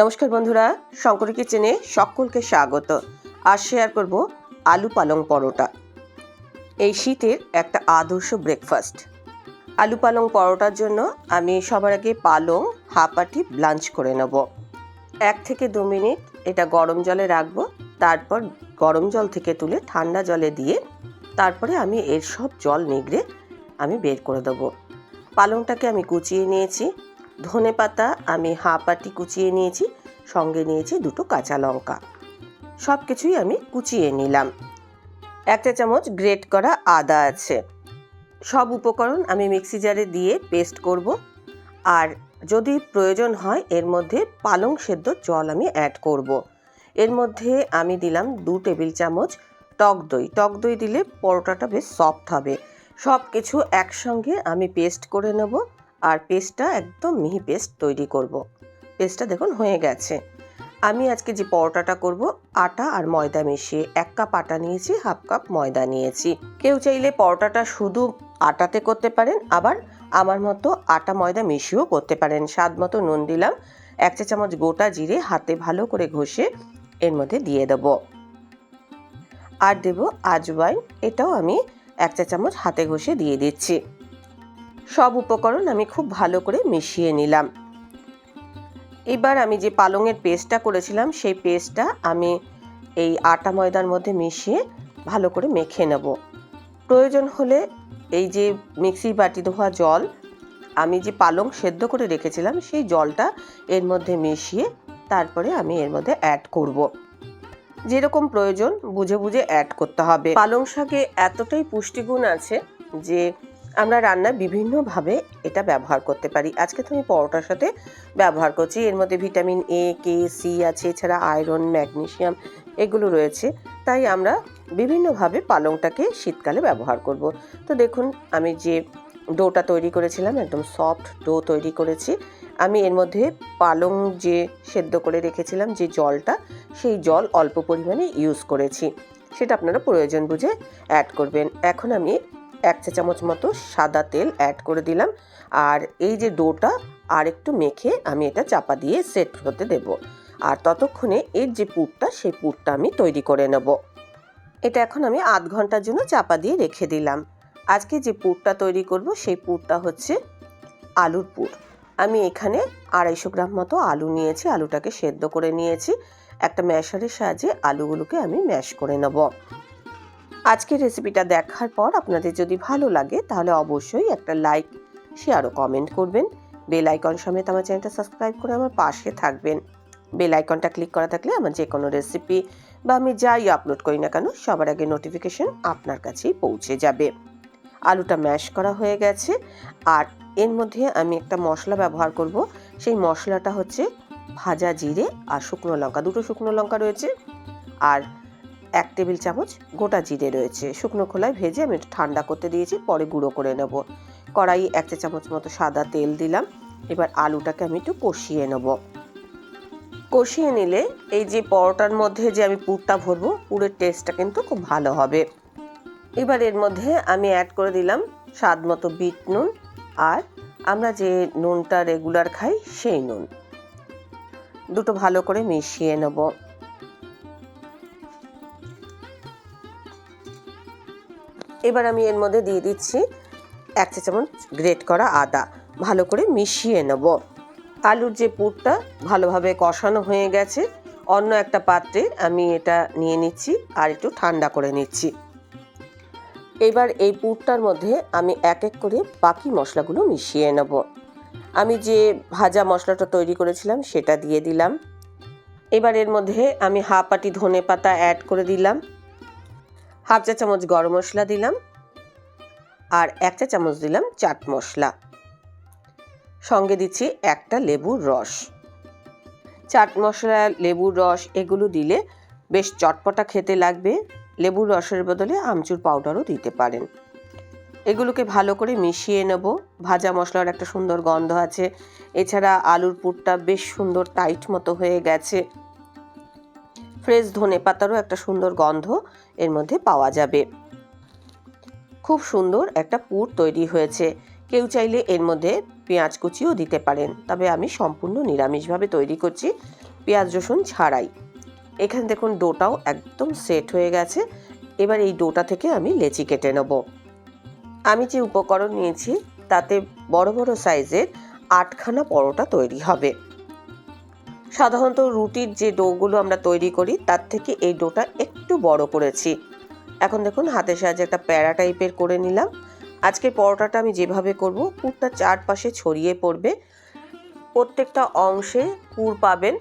নমস্কার বন্ধুরা, শঙ্কর কিচেনে সকলকে স্বাগত। আর শেয়ার করব আলু পালং পরোটা। এই শীতের একটা আদর্শ ব্রেকফাস্ট আলু পালং পরোটার জন্য আমি সবার আগে পালং হাফাটি ব্লাঞ্চ করে নেব। এক থেকে দু মিনিট এটা গরম জলে রাখব, তারপর গরম জল থেকে তুলে ঠান্ডা জলে দিয়ে তারপরে আমি এর সব জল নিগড়ে আমি বের করে দেবো। পালংটাকে আমি কুচিয়ে নিয়েছি ধনে পাতা আমি হাঁপাটি কুচিয়ে নিয়েছি, সঙ্গে নিয়েছি দুটো কাঁচা লঙ্কা। সব কিছুই আমি কুচিয়ে নিলাম। একটা চামচ গ্রেট করা আদা আছে। সব উপকরণ আমি মিক্সি জারে দিয়ে পেস্ট করব। আর যদি প্রয়োজন হয়, এর মধ্যে পালং সেদ্ধ জল আমি অ্যাড করব। এর মধ্যে আমি দিলাম দু টেবিল চামচ টক দই। টক দই দিলে পরোটাটা বেশ সফট হবে। সব কিছু একসঙ্গে আমি পেস্ট করে নেব। আর পেস্টটা একদম মিহি পেস্ট তৈরি করব। পেস্টটা দেখুন হয়ে গেছে। আমি আজকে যে পরোটাটা করব, আটা আর ময়দা মিশিয়ে এক কাপ আটা নিয়েছি, হাফ কাপ ময়দা নিয়েছি। কেউ চাইলে পরোটাটা শুধু আটাতে করতে পারেন, আবার আমার মতো আটা ময়দা মিশিয়েও করতে পারেন। স্বাদ মতো নুন দিলাম, এক চা চামচ গোটা জিরে হাতে ভালো করে ঘষে এর মধ্যে দিয়ে দেব। আর দেব আজওয়াইন, এটাও আমি এক চা চামচ হাতে ঘষে দিয়ে দিচ্ছি। সব উপকরণ আমি খুব ভালো করে মিশিয়ে নিলাম। এবার আমি যে পালংয়ের পেস্টটা করেছিলাম, সেই পেস্টটা আমি এই আটা ময়দার মধ্যে মিশিয়ে ভালো করে মেখে নেব। প্রয়োজন হলে এই যে মিক্সির বাটি ধোয়া জল, আমি যে পালং সেদ্ধ করে রেখেছিলাম, সেই জলটা এর মধ্যে মিশিয়ে তারপরে আমি এর মধ্যে অ্যাড করব। যেরকম প্রয়োজন, বুঝে বুঝে অ্যাড করতে হবে। পালং শাকে এতটাই পুষ্টিগুণ আছে যে আমরা রান্নায় বিভিন্নভাবে এটা ব্যবহার করতে পারি। আজকে তো আমি পরোটার সাথে ব্যবহার করছি। এর মধ্যে ভিটামিন এ কে সি আছে, এছাড়া আয়রন, ম্যাগনেশিয়াম এগুলো রয়েছে। তাই আমরা বিভিন্নভাবে পালংটাকে শীতকালে ব্যবহার করব। তো দেখুন, আমি যে ডোটা তৈরি করেছিলাম, একদম সফট ডো তৈরি করেছি। আমি এর মধ্যে পালং যে সেদ্ধ করে রেখেছিলাম, যে জলটা, সেই জল অল্প পরিমাণে ইউজ করেছি। সেটা আপনারা প্রয়োজন বুঝে অ্যাড করবেন। এখন আমি এক চা চামচ মতো সাদা তেল অ্যাড করে দিলাম। আর এই যে ডোটা আর একটু মেখে আমি এটা চাপা দিয়ে সেট হতে দেব। আর ততক্ষণে এর যে পুরটা, সেই পুরটা আমি তৈরি করে নেব। এটা এখন আমি আধ ঘণ্টার জন্য চাপা দিয়ে রেখে দিলাম। আজকে যে পুরটা তৈরি করব, সেই পুরটা হচ্ছে আলুর পুর। আমি এখানে আড়াইশো গ্রাম মতো আলু নিয়েছি, আলুটাকে সেদ্ধ করে নিয়েছি। একটা ম্যাশারের সাহায্যে আলুগুলোকে আমি ম্যাশ করে নেব। আজকের রেসিপিটা দেখার পর আপনাদের যদি ভালো লাগে, তাহলে অবশ্যই একটা লাইক শেয়ার ও কমেন্ট করবেন। বেল আইকন সমেত আমার চ্যানেলটা সাবস্ক্রাইব করে আমার পাশে থাকবেন। বেল আইকনটা ক্লিক করা থাকলে আমার যে কোনো রেসিপি বা আমি যাই আপলোড করি না কেন, সবার আগে নোটিফিকেশন আপনার কাছেই পৌঁছে যাবে। আলুটা ম্যাশ করা হয়ে গেছে। আর এর মধ্যে আমি একটা মশলা ব্যবহার করব। সেই মশলাটা হচ্ছে ভাজা জিরে আর শুকনো লঙ্কা। দুটো শুকনো লঙ্কা রয়েছে। আর এক টেবিল চামচ গোটা জিরে রয়েছে। শুকনো খোলায় ভেজে আমি ঠান্ডা করতে দিয়েছি, পরে গুঁড়ো করে নেব। কড়াই এক চা চামচ মতো সাদা তেল দিলাম। এবার আলুটাকে আমি একটু কষিয়ে নেব। কষিয়ে নিলে এই যে পরোটার মধ্যে যে আমি পুরটা ভরবো, পুরের টেস্টটা কিন্তু খুব ভালো হবে। এবার এর মধ্যে আমি অ্যাড করে দিলাম স্বাদ মতো বিট নুন আর আমরা যে নুনটা রেগুলার খাই সেই নুন। দুটো ভালো করে মিশিয়ে নেব। এবার আমি এর মধ্যে দিয়ে দিচ্ছি এক চা চামচ গ্রেট করা আদা। ভালো করে মিশিয়ে নেব। আলুর যে পুরটা ভালোভাবে কষানো হয়ে গেছে, অন্য একটা পাত্রে আমি এটা নিয়ে নিচ্ছি আর একটু ঠান্ডা করে নিচ্ছি। এবার এই পুরটার মধ্যে আমি এক এক করে বাকি মশলাগুলো মিশিয়ে নেব। আমি যে ভাজা মশলাটা তৈরি করেছিলাম সেটা দিয়ে দিলাম। এবার এর মধ্যে আমি হাফ আটি ধনে পাতা অ্যাড করে দিলাম। হাফ চা চামচ গরম মশলা দিলাম আর এক চা চামচ দিলাম চাট মশলা। সঙ্গে দিচ্ছি একটা লেবুর রস। চাট মশলা, লেবুর রস এগুলো দিলে বেশ চটপটা খেতে লাগবে। লেবুর রসের বদলে আমচুর পাউডারও দিতে পারেন। এগুলোকে ভালো করে মিশিয়ে নেব। ভাজা মশলার একটা সুন্দর গন্ধ আছে। এছাড়া আলুর পুরটা বেশ সুন্দর টাইট মতো হয়ে গেছে। ফ্রেশ ধনে পাতারও একটা সুন্দর গন্ধ এর মধ্যে পাওয়া যাবে। খুব সুন্দর একটা পুর তৈরি হয়েছে। কেউ চাইলে এর মধ্যে পেঁয়াজ কুচিও দিতে পারেন। তবে আমি সম্পূর্ণ নিরামিষভাবে তৈরি করছি পেঁয়াজ, রসুন ছাড়াই। এখানে দেখুন ডোটাও একদম সেট হয়ে গেছে। এবার এই ডোটা থেকে আমি লেচি কেটে নেব। আমি যে উপকরণ নিয়েছি তাতে বড় বড় সাইজের আটখানা পরোটা তৈরি হবে। সাধারণত রুটির যে ডোগুলো আমরা তৈরি করি, তার থেকে এই ডোটা একটু বড় করেছি। এখন দেখুন, হাতের সাহায্যে একটা প্যারা টাইপের করে নিলাম। আজকের পরোটাটা আমি যেভাবে করব, পুরটা চারপাশে ছড়িয়ে পড়বে। প্রত্যেকটা অংশে পুর পাবেন।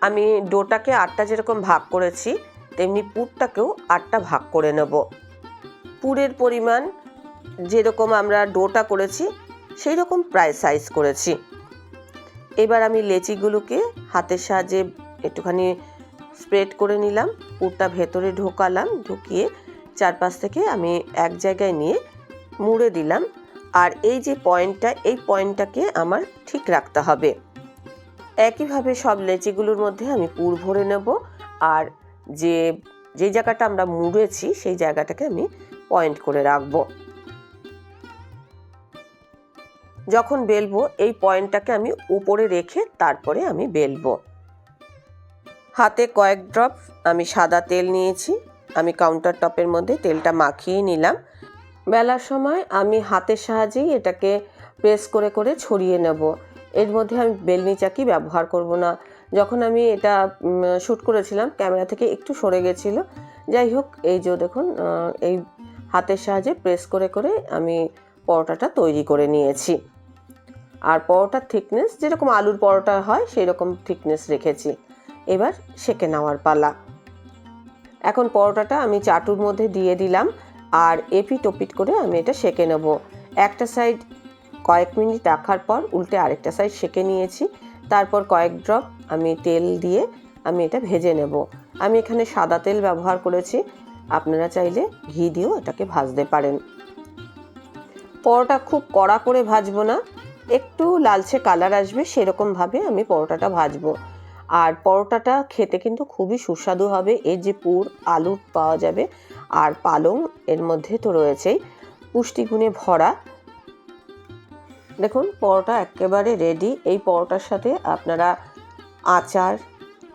আমি ডোটাকে আটটা যেরকম ভাগ করেছি, তেমনি পুরটাকেও আটটা ভাগ করে নেব। পুরের পরিমাণ যেরকম আমরা ডোটা করেছি সেই রকম প্রায় সাইজ করেছি। এবার আমি লেচিগুলোকে হাতের সাহায্যে একটুখানি স্প্রেড করে নিলাম। পুরটা ভেতরে ঢোকালাম, ঢুকিয়ে চারপাশ থেকে আমি এক জায়গায় নিয়ে মুড়ে দিলাম। আর এই যে পয়েন্টটা, এই পয়েন্টটাকে আমার ঠিক রাখতে হবে। একইভাবে সব লেচিগুলোর মধ্যে আমি পুর ভরে নেব। আর যে যে জায়গাটা আমরা মুড়েছি, সেই জায়গাটাকে আমি পয়েন্ট করে রাখব। যখন বেলবো, এই পয়েন্টটাকে আমি উপরে রেখে তারপরে আমি বেলবো। হাতে কয়েক ড্রপ আমি সাদা তেল নিয়েছি। আমি কাউন্টার টপের মধ্যে তেলটা মাখিয়ে নিলাম। বেলার সময় আমি হাতের সাহায্যেই এটাকে প্রেস করে করে ছড়িয়ে নেব। এর মধ্যে আমি বেলনি চাকি ব্যবহার করব না। যখন আমি এটা শ্যুট করেছিলাম, ক্যামেরা থেকে একটু সরে গেছিল। যাই হোক, এই যে দেখুন এই হাতের সাহায্যে প্রেস করে করে আমি পরোটাটা তৈরি করে নিয়েছি। আর পরোটার থিকনেস যেরকম আলুর পরোটা হয় সেই রকম থিকনেস রেখেছি। এবার সেকে নেওয়ার পালা। এখন পরোটাটা আমি চাটুর মধ্যে দিয়ে দিলাম, আর এপিট ওপিট করে আমি এটা সেকে নেব। একটা সাইড কয়েক মিনিট রাখার পর উল্টে আরেকটা সাইড সেকে নিয়েছি। তারপর কয়েক ড্রপ আমি তেল দিয়ে আমি এটা ভেজে নেব। আমি এখানে সাদা তেল ব্যবহার করেছি। আপনারা চাইলে ঘি দিয়েও এটাকে ভাজতে পারেন। পরোটা খুব কড়া করে ভাজবো না। একটু লালচে কালার আসবে, সেরকমভাবে আমি পরোটাটা ভাজবো। আর পরোটাটা খেতে কিন্তু খুবই সুস্বাদু হবে। এর যে পুর, আলু পাওয়া যাবে আর পালং এর মধ্যে তো রয়েছেই। পুষ্টিগুণে ভরা। দেখুন, পরোটা একেবারে রেডি এই পরোটার সাথে আপনারা আচার,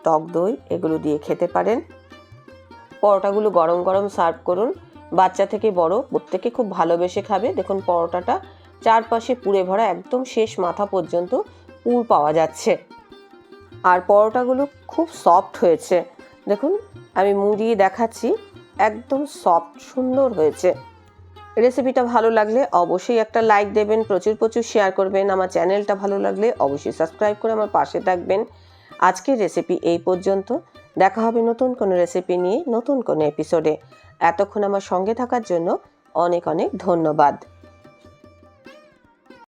টক দই এগুলো দিয়ে খেতে পারেন। পরোটাগুলো গরম গরম সার্ভ করুন। বাচ্চা থেকে বড়, প্রত্যেকে খুব ভালোবেসে খাবে। দেখুন, পরোটাটা চারপাশে পুড়ে ভরা একদম শেষ মাথা পর্যন্ত পুর পাওয়া যাচ্ছে। আর পরোটাগুলো খুব সফট হয়েছে। দেখুন, আমি মুড়িয়ে দেখাচ্ছি, একদম সফট সুন্দর হয়েছে। রেসিপিটা ভালো লাগলে অবশ্যই একটা লাইক দেবেন, প্রচুর প্রচুর শেয়ার করবেন, আমার চ্যানেলটা ভালো লাগলে অবশ্যই সাবস্ক্রাইব করে আমার পাশে থাকবেন। আজকের রেসিপি এই পর্যন্ত। দেখা হবে নতুন কোনো রেসিপি নিয়ে, নতুন কোনো এপিসোডে এতক্ষণ আমার সঙ্গে থাকার জন্য অনেক অনেক ধন্যবাদ।